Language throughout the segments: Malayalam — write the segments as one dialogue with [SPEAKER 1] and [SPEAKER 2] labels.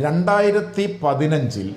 [SPEAKER 1] രണ്ടായിരത്തി പതിനഞ്ചിൽ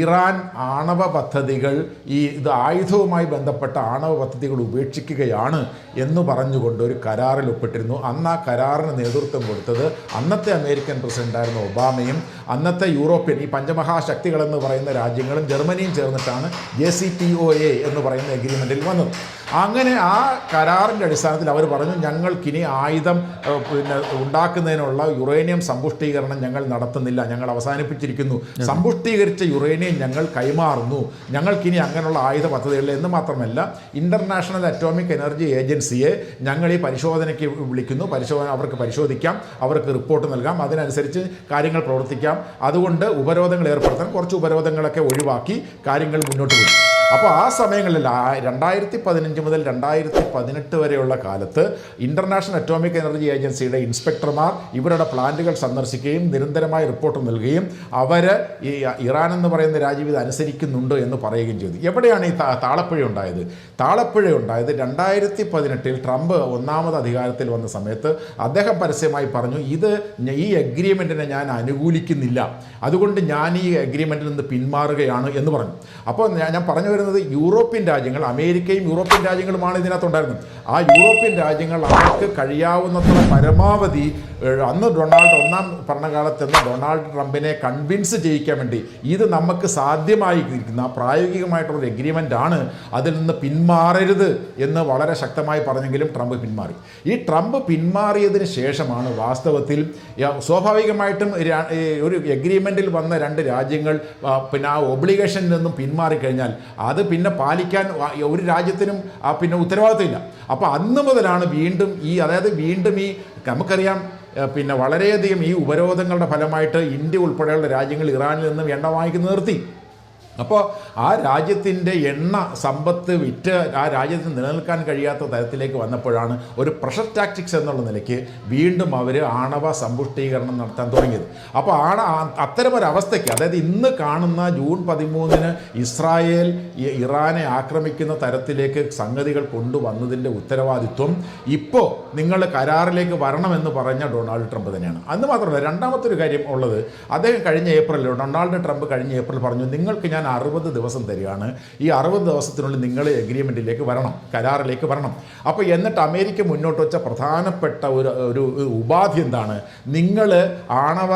[SPEAKER 1] ഇറാൻ ആണവ പദ്ധതികൾ ഈ ഇത് ആയുധവുമായി ബന്ധപ്പെട്ട ആണവ പദ്ധതികൾ ഉപേക്ഷിക്കുകയാണ് എന്ന് പറഞ്ഞുകൊണ്ട് ഒരു കരാറിൽ ഒപ്പിട്ടിരുന്നു. അന്ന് ആ കരാറിന് നേതൃത്വം കൊടുത്തത് അന്നത്തെ അമേരിക്കൻ പ്രസിഡന്റായിരുന്ന ഒബാമയും അന്നത്തെ യൂറോപ്യൻ ഈ പഞ്ചമഹാശക്തികളെന്ന് പറയുന്ന രാജ്യങ്ങളും ജർമ്മനിയും ചേർന്നിട്ടാണ് ജെ സി ഒ എ എന്ന് പറയുന്ന എഗ്രിമെന്റിൽ വന്നത്. അങ്ങനെ ആ കരാറിന്റെ അടിസ്ഥാനത്തിൽ അവർ പറഞ്ഞു ഞങ്ങൾക്കിനി ആയുധം പിന്നെ ഉണ്ടാക്കുന്നതിനുള്ള യുറേനിയം സമ്പുഷ്ടീകരണം ഞങ്ങൾ നടത്തുന്നില്ല. ഞങ്ങൾ അവസാനിപ്പിച്ചിരിക്കുന്നു. സമ്പുഷ്ടീകരിച്ച യുറേനിയം ഞങ്ങൾ കൈമാറുന്നു. ഞങ്ങൾക്കിനി അങ്ങനെയുള്ള ആയുധ പദ്ധതികളിൽ എന്ന് മാത്രമല്ല ഇന്റർനാഷണൽ അറ്റോമിക് എനർജി ഏജൻസിയെ ഞങ്ങൾ ഈ പരിശോധനയ്ക്ക് വിളിക്കുന്നു. പരിശോധന അവർക്ക് പരിശോധിക്കാം. അവർക്ക് റിപ്പോർട്ട് നൽകാം. അതിനനുസരിച്ച് കാര്യങ്ങൾ പ്രവർത്തിക്കാം. അതുകൊണ്ട് ഉപരോധങ്ങൾ ഏർപ്പെടുത്താൻ കുറച്ച് ഉപരോധങ്ങളൊക്കെ ഒഴിവാക്കി കാര്യങ്ങൾ മുന്നോട്ട് പോയി അപ്പോൾ ആ സമയങ്ങളിൽ രണ്ടായിരത്തി പതിനഞ്ച് മുതൽ രണ്ടായിരത്തി പതിനെട്ട് വരെയുള്ള കാലത്ത് ഇന്റർനാഷണൽ അറ്റോമിക് എനർജി ഏജൻസിയുടെ ഇൻസ്പെക്ടർമാർ ഇവരുടെ പ്ലാന്റുകൾ സന്ദർശിക്കുകയും നിരന്തരമായ റിപ്പോർട്ട് നൽകുകയും അവർ ഈ ഇറാൻ എന്ന് പറയുന്ന രാജ്യം ഇത് അനുസരിക്കുന്നുണ്ട് എന്ന് പറയുകയും ചെയ്തു. എവിടെയാണ് ഈ താളപ്പിഴ ഉണ്ടായത്? താളപ്പുഴ ഉണ്ടായത് രണ്ടായിരത്തി പതിനെട്ടിൽ ട്രംപ് ഒന്നാമത് അധികാരത്തിൽ വന്ന സമയത്ത് അദ്ദേഹം പരസ്യമായി പറഞ്ഞു ഇത് ഈ അഗ്രിമെന്റിനെ ഞാൻ അനുകൂലിക്കുന്നില്ല. അതുകൊണ്ട് ഞാൻ ഈ അഗ്രിമെന്റിൽ നിന്ന് പിന്മാറുകയാണ് എന്ന് പറഞ്ഞു. അപ്പോൾ ഞാൻ പറഞ്ഞു വരുന്നത് യൂറോപ്യൻ രാജ്യങ്ങൾ അമേരിക്കയും യൂറോപ്യൻ രാജ്യങ്ങളുമാണ് ഇതിനകത്തുണ്ടായിരുന്നത്. ആ യൂറോപ്യൻ രാജ്യങ്ങൾ അവർക്ക് കഴിയാവുന്നത്ര പരമാവധി അന്ന് ഡൊണാൾഡ് ഒന്നാം ഭരണകാലത്ത് നിന്ന് ഡൊണാൾഡ് ട്രംപിനെ കൺവിൻസ് ചെയ്യിക്കാൻ വേണ്ടി ഇത് നമുക്ക് സാധ്യമായിരിക്കുന്ന പ്രായോഗികമായിട്ടുള്ള ഒരു എഗ്രിമെന്റ് ആണ്. അതിൽ നിന്ന് പിന്മാറരുത് എന്ന് വളരെ ശക്തമായി പറഞ്ഞെങ്കിലും ട്രംപ് പിന്മാറി. ഈ ട്രംപ് പിന്മാറിയതിന് ശേഷമാണ് വാസ്തവത്തിൽ സ്വാഭാവികമായിട്ടും ഒരു എഗ്രിമെന്റിൽ വന്ന രണ്ട് രാജ്യങ്ങൾ ആ, പിന്നെ ആ ഒബ്ലിഗേഷനിൽ നിന്നും പിന്മാറിക്കഴിഞ്ഞാൽ അത് പിന്നെ പാലിക്കാൻ ഒരു രാജ്യത്തിനും പിന്നെ ഉത്തരവാദിത്തമില്ല അപ്പോൾ അന്ന് മുതലാണ് വീണ്ടും ഈ അതായത് വീണ്ടും ഈ നമുക്കറിയാം പിന്നെ വളരെയധികം ഈ ഉപരോധങ്ങളുടെ ഫലമായിട്ട് ഇന്ത്യ ഉൾപ്പെടെയുള്ള രാജ്യങ്ങൾ ഇറാനിൽ നിന്നും എണ്ണ വാങ്ങിക്കുന്നത് നിർത്തി. അപ്പോൾ ആ രാജ്യത്തിന്റെ എണ്ണ സമ്പത്ത് വിറ്റ് ആ രാജ്യത്ത് നിലനിൽക്കാൻ കഴിയാത്ത തരത്തിലേക്ക് വന്നപ്പോഴാണ് ഒരു പ്രഷർ ടാക്ടിക്സ് എന്നുള്ള നിലയ്ക്ക് വീണ്ടും അവർ ആണവ സമ്പുഷ്ടീകരണം നടത്താൻ തുടങ്ങിയത്. അപ്പോൾ ആണ അത്തരമൊരവസ്ഥയ്ക്ക് അതായത് ഇന്ന് കാണുന്ന ജൂൺ പതിമൂന്നിന് ഇസ്രായേൽ ഇറാനെ ആക്രമിക്കുന്ന തരത്തിലേക്ക് സംഗതികൾ കൊണ്ടുവന്നതിന്റെ ഉത്തരവാദിത്വം ഇപ്പോൾ നിങ്ങൾ കരാറിലേക്ക് വരണമെന്ന് പറഞ്ഞ ഡൊണാൾഡ് ട്രംപ് തന്നെയാണ്. അന്ന് മാത്രമല്ല രണ്ടാമത്തെ ഒരു കാര്യം ഉള്ളത് അദ്ദേഹം കഴിഞ്ഞ ഏപ്രിലിൽ ഡൊണാൾഡ് ട്രംപ് കഴിഞ്ഞ ഏപ്രിൽ പറഞ്ഞു നിങ്ങൾക്ക് ഞാൻ അറുപത് ദിവസം തരികയാണ്. ഈ അറുപത് ദിവസത്തിനുള്ളിൽ നിങ്ങൾ എഗ്രിമെന്റിലേക്ക് വരണം കരാറിലേക്ക് വരണം. അപ്പോൾ എന്നിട്ട് അമേരിക്ക മുന്നോട്ട് വെച്ച പ്രധാനപ്പെട്ട ഒരു ഒരു ഉപാധി എന്താണ്? നിങ്ങൾ ആണവ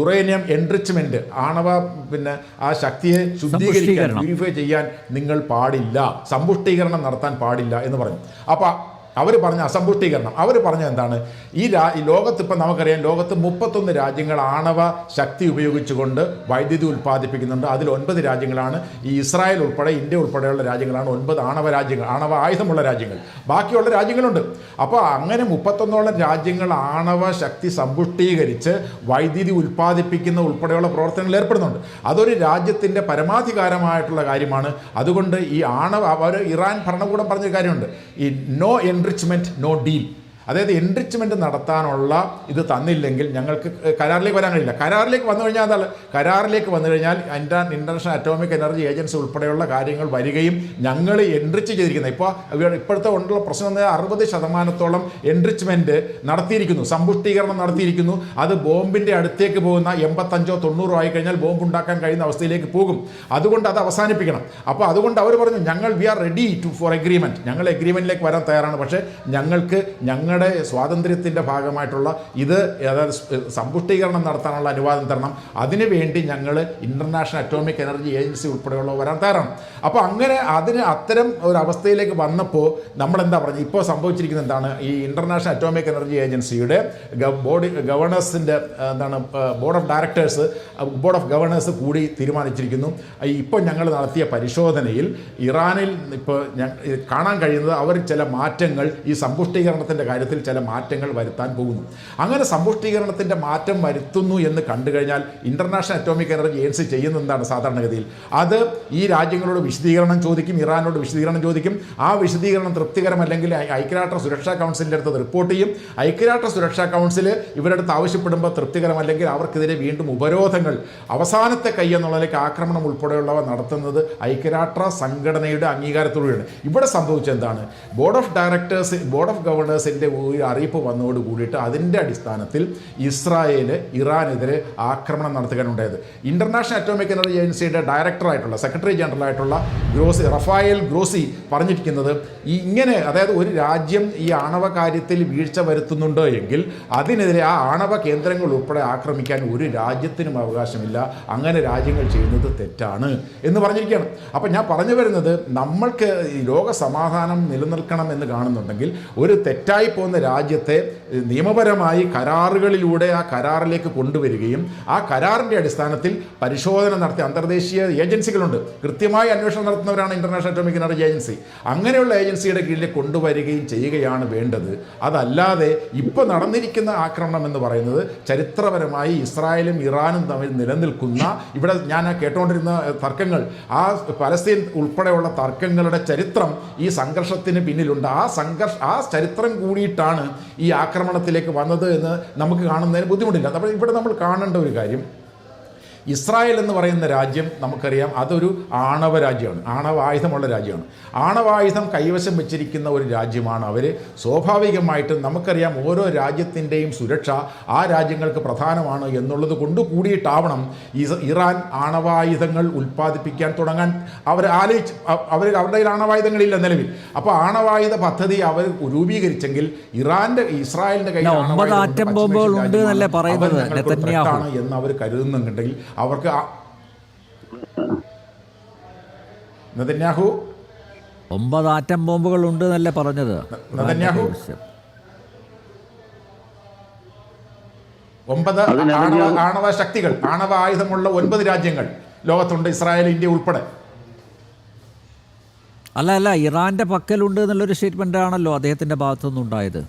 [SPEAKER 1] യുറേനിയം എൻറിച്ച്മെന്റ് ആണവ പിന്നെ ആ ശക്തിയെ ശുദ്ധീകരിക്കാൻ. പ്യൂരിഫൈ ചെയ്യാൻ നിങ്ങൾ പാടില്ല. സമ്പുഷ്ടീകരണം നടത്താൻ പാടില്ല എന്ന് പറഞ്ഞു. അപ്പോൾ അവർ പറഞ്ഞ അസമ്പുഷ്ടീകരണം. അവർ പറഞ്ഞ എന്താണ്? ഈ രാ ഈ ലോകത്ത് ഇപ്പം നമുക്കറിയാം ലോകത്ത് മുപ്പത്തൊന്ന് രാജ്യങ്ങൾ ആണവ ശക്തി ഉപയോഗിച്ചുകൊണ്ട് വൈദ്യുതി ഉൽപ്പാദിപ്പിക്കുന്നുണ്ട്. അതിൽ ഒൻപത് രാജ്യങ്ങളാണ്. ഈ ഇസ്രായേൽ ഉൾപ്പെടെ ഇന്ത്യ ഉൾപ്പെടെയുള്ള രാജ്യങ്ങളാണ് ഒൻപത് ആണവ രാജ്യങ്ങൾ ആണവ ആയുധമുള്ള രാജ്യങ്ങൾ. ബാക്കിയുള്ള രാജ്യങ്ങളുണ്ട്. അപ്പോൾ അങ്ങനെ മുപ്പത്തൊന്നോളം രാജ്യങ്ങൾ ആണവ ശക്തി സമ്പുഷ്ടീകരിച്ച് വൈദ്യുതി ഉൽപ്പാദിപ്പിക്കുന്ന ഉൾപ്പെടെയുള്ള പ്രവർത്തനങ്ങളിൽ ഏർപ്പെടുന്നുണ്ട്. അതൊരു രാജ്യത്തിന്റെ പരമാധികാരമായിട്ടുള്ള കാര്യമാണ്. അതുകൊണ്ട് ഈ ആണവ അവർ ഇറാൻ ഭരണകൂടം പറഞ്ഞൊരു കാര്യമുണ്ട്. ഈ നോ എൻറിച്ച്മെന്റ് നോ ഡീൽ അതായത് എൻറിച്ച്മെന്റ് നടത്താനുള്ള ഇത് തന്നില്ലെങ്കിൽ ഞങ്ങൾക്ക് കരാറിലേക്ക് വരാൻ കഴിയില്ല. കരാറിലേക്ക് വന്നു കഴിഞ്ഞാൽ അതാണ് കരാറിലേക്ക് വന്നു കഴിഞ്ഞാൽ ഇന്റർനാഷണൽ അറ്റോമിക് എനർജി ഏജൻസി ഉൾപ്പെടെയുള്ള കാര്യങ്ങൾ വരികയും ഞങ്ങൾ എൻറിച്ച് ചെയ്തിരിക്കുന്നത്. ഇപ്പോൾ ഇപ്പോഴത്തെ കൊണ്ടുള്ള പ്രശ്നം എന്ന് അറുപത് ശതമാനത്തോളം എൻറിച്ച്മെന്റ് നടത്തിയിരിക്കുന്നു. സമ്പുഷ്ടീകരണം നടത്തിയിരിക്കുന്നു. അത് ബോംബിന്റെ അടുത്തേക്ക് പോകുന്ന എൺപത്തഞ്ചോ തൊണ്ണൂറോ ആയി കഴിഞ്ഞാൽ ബോംബ് ഉണ്ടാക്കാൻ കഴിയുന്ന അവസ്ഥയിലേക്ക് പോകും. അതുകൊണ്ട് അത് അവസാനിപ്പിക്കണം. അപ്പോൾ അതുകൊണ്ട് അവർ പറഞ്ഞു ഞങ്ങൾ we are ready to for agreement ഞങ്ങൾ എഗ്രിമെന്റിലേക്ക് വരാൻ തയ്യാറാണ്. പക്ഷേ ഞങ്ങൾക്ക് ഞങ്ങളുടെ സ്വാതന്ത്ര്യത്തിന്റെ ഭാഗമായിട്ടുള്ള ഇത് അതായത് സമ്പുഷ്ടീകരണം നടത്താനുള്ള അനുവാദം തരണം. അതിനുവേണ്ടി ഞങ്ങൾ ഇന്റർനാഷണൽ അറ്റോമിക് എനർജി ഏജൻസി ഉൾപ്പെടെയുള്ള വരാൻ തരണം അപ്പോൾ അങ്ങനെ അതിന് അത്തരം ഒരു അവസ്ഥയിലേക്ക് വന്നപ്പോൾ നമ്മൾ എന്താ പറഞ്ഞത് ഇപ്പോൾ സംഭവിച്ചിരിക്കുന്നത് എന്താണ്? ഈ ഇന്റർനാഷണൽ അറ്റോമിക് എനർജി ഏജൻസിയുടെ ബോഡി ഗവർണേഴ്സിന്റെ എന്താണ് board of directors board of governors കൂടി തീരുമാനിച്ചിരിക്കുന്നു. ഇപ്പോൾ ഞങ്ങൾ നടത്തിയ പരിശോധനയിൽ ഇറാനിൽ ഇപ്പോൾ കാണാൻ കഴിയുന്നത് അവർ ചില മാറ്റങ്ങൾ ഈ സമ്പുഷ്ടീകരണത്തിന്റെ കാര്യത്തിൽ ചില മാറ്റങ്ങൾ വരുത്താൻ പോകുന്നു. അങ്ങനെ സമ്പുഷ്ടീകരണത്തിന്റെ മാറ്റം വരുത്തുന്നു എന്ന് കണ്ടു കഴിഞ്ഞാൽ ഇന്റർനാഷണൽ അറ്റോമിക് എനർജി ഏജൻസി ചെയ്യുന്ന എന്താണ് സാധാരണഗതിയിൽ? അത് ഈ രാജ്യങ്ങളോട് വിശദീകരണം ചോദിക്കും ഇറാനോട് വിശദീകരണം ചോദിക്കും. ആ വിശദീകരണം തൃപ്തികരമല്ലെങ്കിൽ ഐക്യരാഷ്ട്ര സുരക്ഷാ കൗൺസിലിന്റെ അടുത്ത് റിപ്പോർട്ട് ചെയ്യും. ഐക്യരാഷ്ട്ര സുരക്ഷാ കൗൺസിൽ ഇവരുടെ അടുത്ത് ആവശ്യപ്പെടുമ്പോൾ തൃപ്തികരമല്ലെങ്കിൽ അവർക്കെതിരെ വീണ്ടും ഉപരോധങ്ങൾ അവസാനത്തെ കൈ എന്നുള്ളതിലേക്ക് ആക്രമണം ഉൾപ്പെടെയുള്ളവ നടത്തുന്നത് ഐക്യരാഷ്ട്ര സംഘടനയുടെ അംഗീകാരത്തോടെയാണ്. ഇവിടെ സംഭവിച്ചെന്താണ് board of directors board of ഗവർണേഴ്സിന്റെ ഒരു അറിയിപ്പ് വന്നതോട് കൂടിയിട്ട് അതിന്റെ അടിസ്ഥാനത്തിൽ ഇസ്രായേൽ ഇറാനെതിരെ ആക്രമണം നടത്തുകയാണുണ്ടായത്. ഇന്റർനാഷണൽ അറ്റോമിക് എനർജി ഏജൻസിയുടെ ഡയറക്ടറായിട്ടുള്ള സെക്രട്ടറി ജനറൽ ആയിട്ടുള്ള ഗ്രോസി റഫായേൽ ഗ്രോസി പറഞ്ഞിരിക്കുന്നത് ഈ ഇങ്ങനെ അതായത് ഒരു രാജ്യം ഈ ആണവ കാര്യത്തിൽ വീഴ്ച വരുത്തുന്നുണ്ടോ എങ്കിൽ അതിനെതിരെ ആ ആണവ കേന്ദ്രങ്ങൾ ഉൾപ്പെടെ ആക്രമിക്കാൻ ഒരു രാജ്യത്തിനും അവകാശമില്ല. അങ്ങനെ രാജ്യങ്ങൾ ചെയ്യുന്നത് തെറ്റാണ് എന്ന് പറഞ്ഞിരിക്കുകയാണ്. അപ്പം ഞാൻ പറഞ്ഞു വരുന്നത് നമ്മൾക്ക് ലോക സമാധാനം നിലനിൽക്കണം എന്ന് കാണുന്നുണ്ടെങ്കിൽ ഒരു തെറ്റായി പോകുന്ന രാജ്യത്തെ നിയമപരമായി കരാറുകളിലൂടെ ആ കരാറിലേക്ക് കൊണ്ടുവരികയും ആ കരാറിന്റെ അടിസ്ഥാനത്തിൽ പരിശോധന നടത്തി അന്തർദേശീയ ഏജൻസികളുണ്ട്. കൃത്യമായി അന്വേഷണം നടത്തുന്നവരാണ് ഇന്റർനാഷണൽ അറ്റോമിക് എനർജി ഏജൻസി അങ്ങനെയുള്ള ഏജൻസിയുടെ കീഴിൽ കൊണ്ടുവരികയും ചെയ്യുകയാണ് വേണ്ടത്. അതല്ലാതെ ഇപ്പോൾ നടന്നിരിക്കുന്ന ആക്രമണം എന്ന് പറയുന്നത് ചരിത്രപരമായി ഇസ്രായേലും ഇറാനും തമ്മിൽ നിലനിൽക്കുന്ന ഇവിടെ ഞാൻ കേട്ടുകൊണ്ടിരുന്ന തർക്കങ്ങൾ ആ പലസ്തീൻ ഉൾപ്പെടെയുള്ള തർക്കങ്ങളുടെ ചരിത്രം ഈ സംഘർഷത്തിന് പിന്നിലുണ്ട്. ആ സംഘർഷ ആ ചരിത്രം കൂടിയിട്ടാണ് ഈ ആക്രമണത്തിലേക്ക് വന്നത് എന്ന് നമുക്ക് കാണുന്നതിന് ബുദ്ധിമുട്ടില്ല. അപ്പോൾ ഇവിടെ നമ്മൾ കാണേണ്ട ഒരു കാര്യം ഇസ്രായേൽ എന്ന് പറയുന്ന രാജ്യം നമുക്കറിയാം അതൊരു ആണവ രാജ്യമാണ്. ആണവായുധമുള്ള രാജ്യമാണ്. ആണവായുധം കൈവശം വെച്ചിരിക്കുന്ന ഒരു രാജ്യമാണ് അവർ സ്വാഭാവികമായിട്ടും നമുക്കറിയാം ഓരോ രാജ്യത്തിന്റെയും സുരക്ഷ ആ രാജ്യങ്ങൾക്ക് പ്രധാനമാണ് എന്നുള്ളത് കൊണ്ട് കൂടിയിട്ടാവണം ഇറാൻ ആണവായുധങ്ങൾ ഉൽപ്പാദിപ്പിക്കാൻ തുടങ്ങാൻ. അവർ ആലോചിച്ച് അവർ അവരുടെ കയ്യിൽ ആണവായുധങ്ങളില്ല നിലവിൽ. അപ്പോൾ ആണവായുധ പദ്ധതി അവർ രൂപീകരിച്ചെങ്കിൽ ഇറാന്റെ ഇസ്രായേലിന്റെ കയ്യിൽ ആണവായുധം. എന്ന് അവർ കരുതുന്നുണ്ടെങ്കിൽ അവർക്ക്
[SPEAKER 2] ഒമ്പത് ആറ്റം ബോംബുകൾ ഉണ്ട് എന്നല്ലേ പറഞ്ഞത്
[SPEAKER 1] നെതന്യാഹു ഒമ്പത് ആണവ ആണവ ശക്തികൾ ആണവ ആയുധമുള്ള ഒൻപത് രാജ്യങ്ങൾ. ലോകത്തുണ്ട് ഇസ്രായേൽ ഇന്ത്യ ഉൾപ്പെടെ.
[SPEAKER 2] അല്ല അല്ല ഇറാന്റെ പക്കലുണ്ട് എന്നുള്ളൊരു സ്റ്റേറ്റ്മെന്റ് ആണല്ലോ അദ്ദേഹത്തിന്റെ ഭാഗത്തുനിന്ന് ഉണ്ടായത്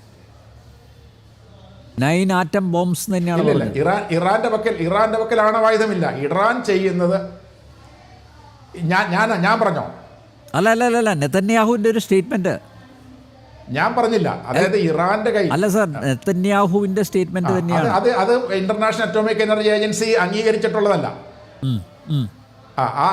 [SPEAKER 2] നൈൻ ആറ്റം ബോംബ്സ് തന്നെയാണ്
[SPEAKER 1] ഇറാൻ ഇറാന്റെ പക്കൽ ഇറാന്റെ പക്കൽ ആണവായുധമില്ല ഇറാൻ ചെയ്യുന്നത് ഞാൻ ഞാൻ ഞാൻ പറഞ്ഞോ?
[SPEAKER 2] അല്ല അല്ല അല്ല നെതന്യാഹുവിന്റെ ഒരു സ്റ്റേറ്റ്മെന്റ്
[SPEAKER 1] ഞാൻ പറഞ്ഞില്ല. അതായത് ഇറാന്റെ കൈ
[SPEAKER 2] അല്ല സാർ നെതന്യാഹുവിന്റെ സ്റ്റേറ്റ്മെന്റ് തന്നെയാണ്.
[SPEAKER 1] അത് അത് ഇന്റർനാഷണൽ അറ്റോമിക് എനർജി ഏജൻസി അംഗീകരിച്ചിട്ടുള്ളതല്ല. ആ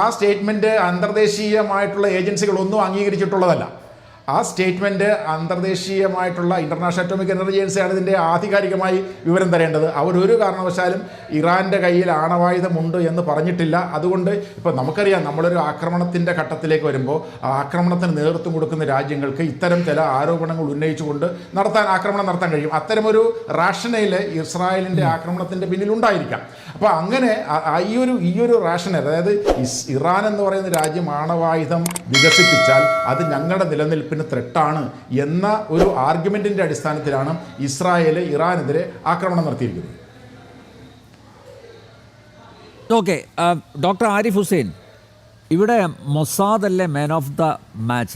[SPEAKER 1] ആ സ്റ്റേറ്റ്മെന്റ് അന്തർദേശീയമായിട്ടുള്ള ഏജൻസികളൊന്നും അംഗീകരിച്ചിട്ടുള്ളതല്ല. ആ സ്റ്റേറ്റ്മെന്റ് അന്തർദേശീയമായിട്ടുള്ള ഇന്റർനാഷണൽ അറ്റോമിക് എനർജി ഏജൻസിയാണ് ഇതിന്റെ ആധികാരികമായി വിവരം തരേണ്ടത്. അവർ ഒരു കാരണവശാലും ഇറാന്റെ കയ്യിൽ ആണവായുധമുണ്ട് എന്ന് പറഞ്ഞിട്ടില്ല. അതുകൊണ്ട് ഇപ്പോൾ നമുക്കറിയാം നമ്മളൊരു ആക്രമണത്തിന്റെ ഘട്ടത്തിലേക്ക് വരുമ്പോൾ ആ ആക്രമണത്തിന് നേതൃത്വം കൊടുക്കുന്ന രാജ്യങ്ങൾക്ക് ഇത്തരം ചില ആരോപണങ്ങൾ ഉന്നയിച്ചുകൊണ്ട് നടത്താൻ ആക്രമണം നടത്താൻ കഴിയും. അത്തരമൊരു റാഷനയിൽ ഇസ്രായേലിന്റെ ആക്രമണത്തിന്റെ പിന്നിലുണ്ടായിരിക്കാം അപ്പോൾ അങ്ങനെ ഈ ഒരു ഈ ഒരു റാഷനെ അതായത് ഇറാൻ എന്ന് പറയുന്ന രാജ്യം ആണവായുധം വികസിപ്പിച്ചാൽ അത് ഞങ്ങളുടെ നിലനിൽപ്പിന് ത്രെട്ടാണ് എന്ന ഒരു ആർഗ്യുമെന്റിന്റെ അടിസ്ഥാനത്തിലാണ് ഇസ്രായേൽ ഇറാനെതിരെ ആക്രമണം നടത്തിയിരിക്കുന്നത്.
[SPEAKER 2] ഓക്കെ ഡോക്ടർ ആരിഫ് ഹുസൈൻ ഇവിടെ മൊസാദ് അല്ലേ മാൻ ഓഫ് ദ മാച്ച്